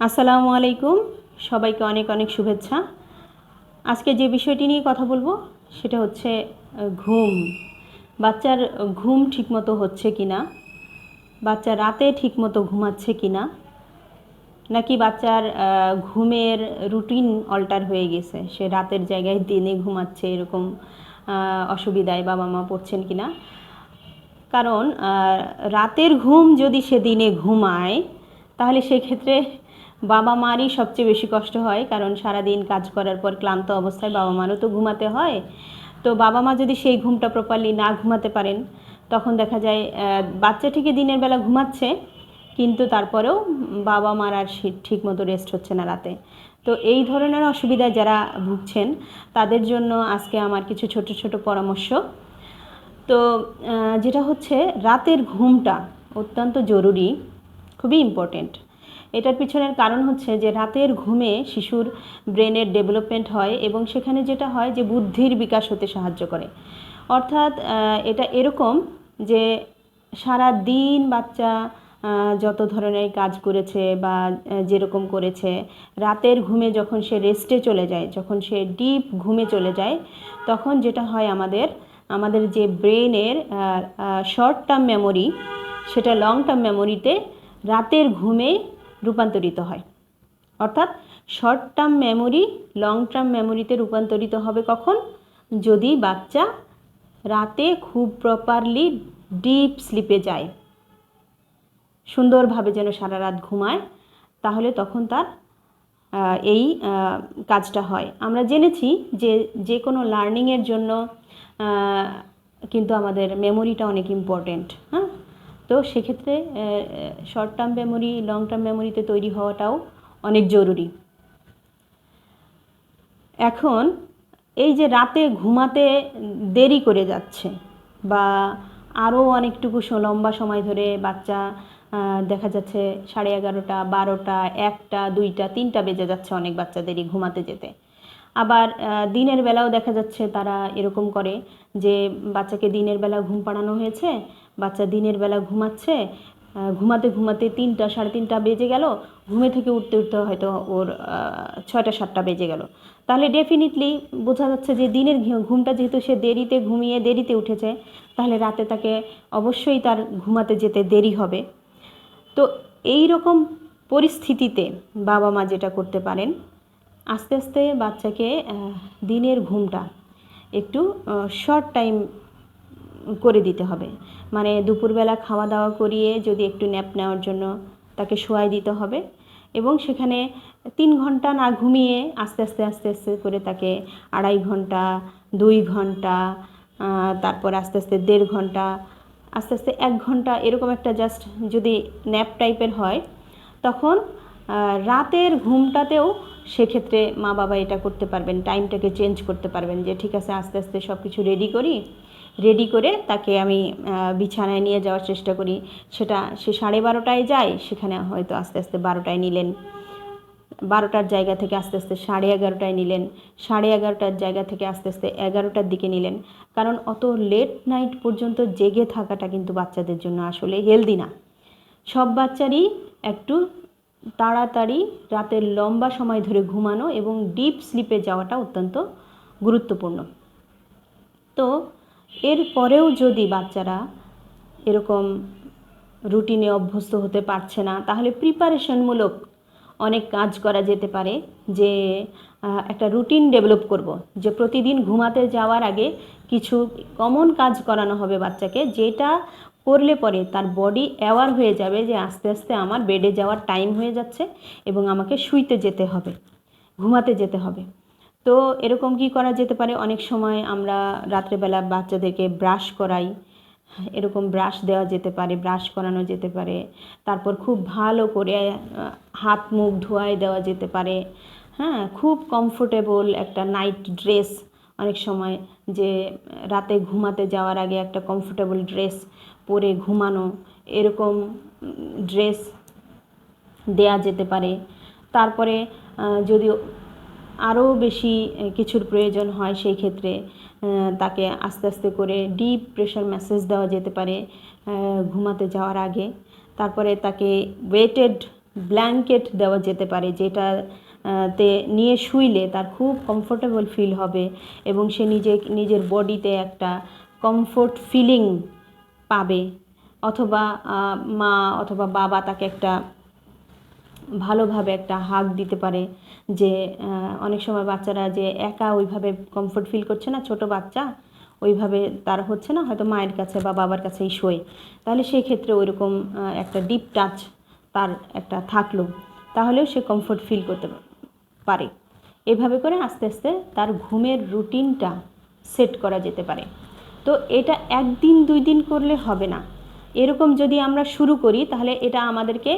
আসসালামু আলাইকুম। সবাইকে অনেক অনেক শুভেচ্ছা। আজকে যে বিষয়টি নিয়ে কথা বলব, সেটা হচ্ছে ঘুম। বাচ্চার ঘুম ঠিকমতো হচ্ছে কি না বাচ্চা রাতে ঠিকমতো ঘুমাচ্ছে কি না নাকি বাচ্চার ঘুমের রুটিন অল্টার হয়ে গেছে? সে রাতের জায়গায় দিনে ঘুমাচ্ছে এরকম অসুবিধায় বাবা মা পড়ছেন কি না কারণ রাতের ঘুম যদি সে দিনে ঘুমায়, তাহলে সেক্ষেত্রে বাবা মারই সবচেয়ে বেশি কষ্ট হয়, কারণ সারাদিন কাজ করার পর ক্লান্ত অবস্থায় বাবা মারও তো ঘুমাতে হয়। তো বাবা মা যদি সেই ঘুমটা প্রপারলি না ঘুমাতে পারেন, তখন দেখা যায় বাচ্চা ঠিকই দিনের বেলা ঘুমাচ্ছে, কিন্তু তারপরেও বাবা মার আর ঠিক মতো রেস্ট হচ্ছে না রাতে। তো এই ধরনের অসুবিধায় যারা ভুগছেন, তাদের জন্য আজকে আমার কিছু ছোট ছোট পরামর্শ। তো যেটা হচ্ছে, রাতের ঘুমটা অত্যন্ত জরুরি, খুবই ইম্পর্টেন্ট এটার পিছনের কারণ হচ্ছে যে রাতের ঘুমে শিশুর ব্রেনের ডেভেলপমেন্ট হয় এবং সেখানে যেটা হয় যে বুদ্ধির বিকাশ হতে সাহায্য করে। অর্থাৎ এটা এরকম যে সারা দিন বাচ্চা যত ধরনের কাজ করেছে বা যেরকম করেছে, রাতের ঘুমে যখন সে রেস্টে চলে যায়, যখন সে ডিপ ঘুমে চলে যায়, তখন যেটা হয় আমাদের আমাদের যে ব্রেনের শর্ট টার্ম মেমোরি, সেটা লং টার্ম মেমোরিতে রাতের ঘুমে রূপান্তরিত হয়। অর্থাৎ short term memory long term মেমোরিতে রূপান্তরিত হবে কখন? যদি বাচ্চা রাতে খুব প্রপারলি ডিপ স্লিপে যায়, সুন্দরভাবে যেন সারা রাত ঘুমায়, তাহলে তখন তার এই কাজটা হয়। আমরা জেনেছি যে যে কোনো লার্নিংয়ের জন্য কিন্তু আমাদের মেমোরিটা অনেক ইম্পর্টেন্ট হ্যাঁ? তো সেক্ষেত্রে short term memory long term মেমোরিতে তৈরি হওয়াটাও অনেক জরুরি। এখন এই যে রাতে ঘুমাতে দেরি করে যাচ্ছে বা আরও অনেকটুকু লম্বা সময় ধরে বাচ্চা দেখা যাচ্ছে সাড়ে এগারোটা, বারোটা, একটা, দুইটা, তিনটা বেজে যাচ্ছে অনেক বাচ্চাদেরই ঘুমাতে যেতে। আবার দিনের বেলাও দেখা যাচ্ছে তারা এরকম করে যে বাচ্চাকে দিনের বেলা ঘুম পাড়ানো হয়েছে বাচ্চা দিনের বেলা ঘুমাচ্ছে ঘুমাতে ঘুমাতে তিনটা, সাড়ে তিনটা বেজে গেল, ঘুমে থেকে উঠতে উঠতে হয়তো ওর ছয়টা, সাতটা বেজে গেল। তাহলে ডেফিনেটলি বোঝা যাচ্ছে যে দিনের ঘুমটা যেহেতু সে দেরিতে ঘুমিয়ে দেরিতে উঠেছে, তাহলে রাতে তাকে অবশ্যই তার ঘুমাতে যেতে দেরি হবে। তো এই রকম পরিস্থিতিতে বাবা মা যেটা করতে পারেন, আস্তে আস্তে বাচ্চাকে দিনের ঘুমটা একটু শর্ট টাইম করে দিতে হবে। মানে দুপুরবেলা খাওয়া দাওয়া করিয়ে যদি একটু ন্যাপ নেওয়ার জন্য তাকে শোয়াই দিতে হবে এবং সেখানে তিন ঘণ্টা না ঘুমিয়ে আস্তে আস্তে আস্তে আস্তে করে তাকে আড়াই ঘণ্টা, দুই ঘণ্টা তারপর আস্তে আস্তে দেড় ঘণ্টা, আস্তে আস্তে এক ঘণ্টা এরকম একটা জাস্ট যদি ন্যাপ টাইপের হয় তখন রাতের ঘুমটাতেও সেক্ষেত্রে মা বাবা এটা করতে পারবেন। টাইমটাকে চেঞ্জ করতে পারবেন যে ঠিক আছে আস্তে আস্তে সব কিছু রেডি করি রেডি করে তাকে আমি বিছানায় নিয়ে যাওয়ার চেষ্টা করি। সেটা, সে সাড়ে বারোটায় যায়, সেখানে হয়তো আস্তে আস্তে বারোটায় নিলেন। বারোটার জায়গা থেকে আস্তে আস্তে সাড়ে এগারোটায় নিলেন। সাড়ে এগারোটার জায়গা থেকে আস্তে আস্তে এগারোটার দিকে নিলেন। কারণ অত লেট নাইট পর্যন্ত জেগে থাকাটা কিন্তু বাচ্চাদের জন্য আসলে হেলদি না। সব বাচ্চারই একটু তাড়াতাড়ি রাতের লম্বা সময় ধরে ঘুমানো এবং ডিপ স্লিপে যাওয়াটা অত্যন্ত গুরুত্বপূর্ণ। তো এর পরেও যদি বাচ্চারা এরকম রুটিনে অভ্যস্ত হতে পারছে না, তাহলে প্রিপারেশনমূলক অনেক কাজ করা যেতে পারে যে একটা রুটিন ডেভেলপ করব, যে প্রতিদিন ঘুমাতে যাওয়ার আগে কিছু কমন কাজ করানো হবে বাচ্চাকে, যেটা করলে পরে তার বডি অ্যাওয়ার হয়ে যাবে যে আস্তে আস্তে আমার বেডে যাওয়ার টাইম হয়ে যাচ্ছে এবং আমাকে শুইতে যেতে হবে, ঘুমাতে যেতে হবে। তো এরকম কি করা যেতে পারে? অনেক সময় আমরা রাত্রেবেলা বাচ্চাদেরকে ব্রাশ করাই। এরকম ব্রাশ দেওয়া যেতে পারে, ব্রাশ করানো যেতে পারে। তারপর খুব ভালো করে হাত মুখ ধোয়াই দেওয়া যেতে পারে। হ্যাঁ খুব কমফোর্টেবল একটা নাইট ড্রেস অনেক সময় যে, রাতে ঘুমাতে যাওয়ার আগে একটা কমফোর্টেবল ড্রেস পরে ঘুমানো, এরকম ড্রেস দেয়া যেতে পারে। তারপরে যদি আরও বেশি কিছুর প্রয়োজন হয় সেই ক্ষেত্রে তাকে আস্তে আস্তে করে ডিপ প্রেশার ম্যাসেজ দেওয়া যেতে পারে ঘুমাতে যাওয়ার আগে। তারপরে তাকে ওয়েটেড ব্ল্যাঙ্কেট দেওয়া যেতে পারে, যেটা তে নিয়ে শুইলে তার খুব কমফোর্টেবল ফিল হবে এবং সে নিজে, নিজের বডিতে একটা কমফোর্ট ফিলিং পাবে। অথবা মা অথবা বাবা তাকে একটা ভালোভাবে একটা হাগ দিতে পারে যে অনেক সময় বাচ্চারা যে একা ওইভাবে কমফোর্ট ফিল করছে না, ছোট বাচ্চা, ওইভাবে তার হচ্ছে না, হয়তো মায়ের কাছে বা বাবার কাছেই শোয়। তাহলে সেই ক্ষেত্রে ওইরকম একটা ডিপ টাচ তার একটা থাকল। তাহলেও সে কমফোর্ট ফিল করতে পারে। এভাবে করে আস্তে আস্তে তার ঘুমের রুটিনটা সেট করা যেতে পারে। তো এটা একদিন দুই দিন করলে হবে না। এরকম যদি আমরা শুরু করি, তাহলে এটা আমাদেরকে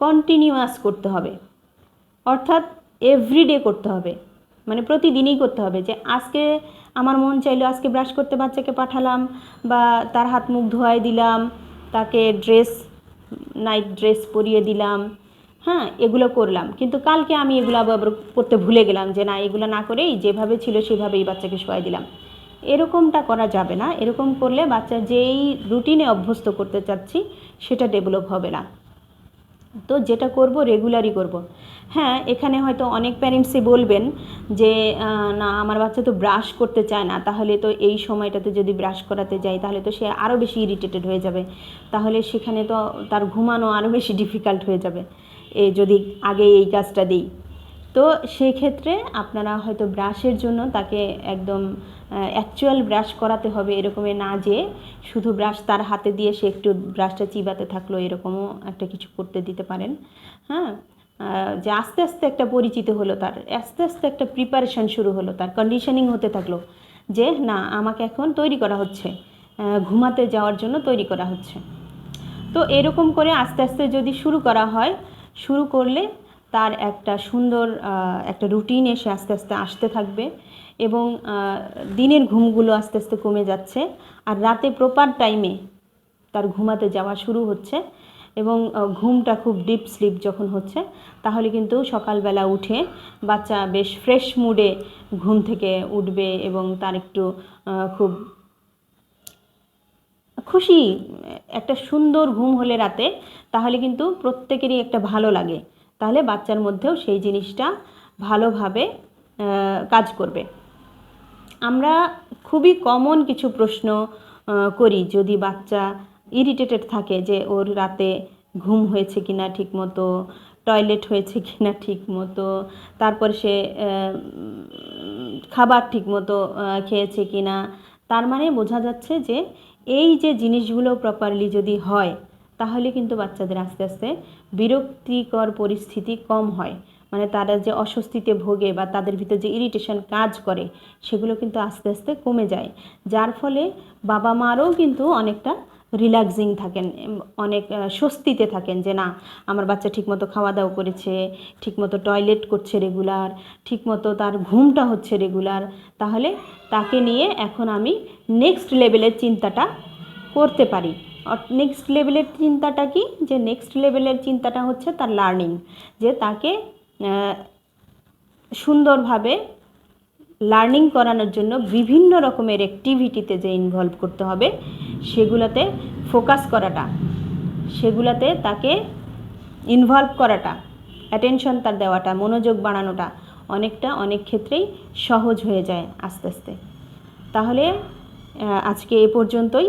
কন্টিনিউয়াস করতে হবে। অর্থাৎ এভরিডে করতে হবে। মানে প্রতিদিনই করতে হবে যে আজকে আমার মন চাইলো আজকে ব্রাশ করতে বাচ্চাকে পাঠালাম বা তার হাত মুখ ধোয়াই দিলাম, তাকে ড্রেস নাইট ড্রেস পরিয়ে দিলাম হ্যাঁ এগুলো করলাম। কিন্তু কালকে আমি এগুলো আবার করতে ভুলে গেলাম যে না, এগুলো না করেই যেভাবে ছিল সেভাবেই বাচ্চাকে শোয়াই দিলাম। এরকমটা করা যাবে না। এরকম করলে বাচ্চা যেই রুটিনে অভ্যস্ত করতে চাচ্ছি, সেটা ডেভেলপ হবে না। তো যেটা করব রেগুলারই করব। হ্যাঁ এখানে হয়তো অনেক প্যারেন্টসই বলবেন যে না, আমার বাচ্চা তো ব্রাশ করতে চায় না। তাহলে তো এই সময়টাতে যদি ব্রাশ করাতে যাই, তাহলে তো সে আরও বেশি ইরিটেটেড হয়ে যাবে। তাহলে সেখানে তো তার ঘুমানো আরও বেশি ডিফিকাল্ট হয়ে যাবে। এ যদি আগে এই কাজটা দিই। তো সেই ক্ষেত্রে আপনারা হয়তো ব্রাশের জন্য তাকে একদম অ্যাকচুয়াল ব্রাশ করাতে হবে এরকমের না যে শুধু ব্রাশ তার হাতে দিয়ে সে একটু ব্রাশটা চিবাতে থাকল, এরকমও একটা কিছু করতে দিতে পারেন। হ্যাঁ? যে আস্তে আস্তে একটা পরিচিত হলো তার, আস্তে আস্তে একটা প্রিপারেশন শুরু হলো তার কন্ডিশনিং হতে থাকল যে না, আমাকে এখন তৈরি করা হচ্ছে ঘুমাতে যাওয়ার জন্য তৈরি করা হচ্ছে। তো এরকম করে আস্তে আস্তে যদি শুরু করা হয়, শুরু করলে তার একটা সুন্দর একটা রুটিন এসে আস্তে আস্তে আসতে থাকবে এবং দিনের ঘুমগুলো আস্তে আস্তে কমে যাচ্ছে আর রাতে প্রপার টাইমে তার ঘুমাতে যাওয়া শুরু হচ্ছে এবং ঘুমটা খুব ডিপ স্লিপ যখন হচ্ছে তাহলে কিন্তু সকালবেলা উঠে বাচ্চা বেশ ফ্রেশ মুডে ঘুম থেকে উঠবে এবং তার একটু খুব খুশি, একটা সুন্দর ঘুম হলে রাতে তাহলে কিন্তু প্রত্যেকেরই একটা ভালো লাগে। তাহলে বাচ্চার মধ্যেও সেই জিনিসটা ভালোভাবে কাজ করবে। আমরা খুবই কমন কিছু প্রশ্ন করি যদি বাচ্চা ইরিটেটেড থাকে যে ওর রাতে ঘুম হয়েছে কিনা ঠিক মতো টয়লেট হয়েছে কিনা ঠিক মতো তারপর সে খাবার ঠিক মতো খেয়েছে কিনা, তার মানে বোঝা যাচ্ছে যে এই যে জিনিসগুলো প্রপারলি যদি হয় তাহলে কিন্তু বাচ্চাদের আস্তে আস্তে বিরক্তিকর পরিস্থিতি কম হয়। মানে তারা যে অস্বস্তিতে ভোগে বা তাদের ভিতর যে ইরিটেশন কাজ করে, সেগুলো কিন্তু আস্তে আস্তে কমে যায়। যার ফলে বাবা মারও কিন্তু অনেকটা রিল্যাক্সিং থাকেন অনেক স্বস্তিতে থাকেন যে না, আমার বাচ্চা ঠিকমতো খাওয়া দাওয়া করেছে, ঠিকমতো টয়লেট করছে রেগুলার ঠিকমতো তার ঘুমটা হচ্ছে রেগুলার তাহলে তাকে নিয়ে এখন আমি নেক্সট লেভেলের চিন্তাটা করতে পারি। নেক্সট লেভেলের চিন্তাটা কি? যে নেক্সট লেভেলের চিন্তাটা হচ্ছে তার লার্নিং যে তাকে সুন্দরভাবে লার্নিং করানোর জন্য বিভিন্ন রকমের অ্যাক্টিভিটিতে যে ইনভলভ করতে হবে, সেগুলোতে ফোকাস করাটা, সেগুলোতে তাকে ইনভলভ করাটা অ্যাটেনশন তার দেওয়াটা, মনোযোগ বাড়ানোটা অনেকটা অনেক ক্ষেত্রেই সহজ হয়ে যায় আস্তে আস্তে। তাহলে আজকে এ পর্যন্তই।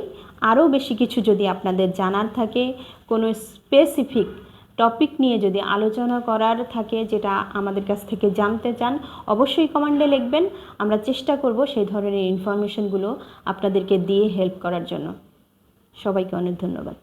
আরও বেশি কিছু যদি আপনাদের জানার থাকে, কোনো স্পেসিফিক টপিক নিয়ে যদি আলোচনা করার থাকে যেটা আমাদের কাছ থেকে জানতে চান, অবশ্যই কমান্ডে লিখবেন। আমরা চেষ্টা করব সেই ধরনের ইনফরমেশনগুলো আপনাদেরকে দিয়ে হেল্প করার জন্য। সবাইকে অনেক ধন্যবাদ।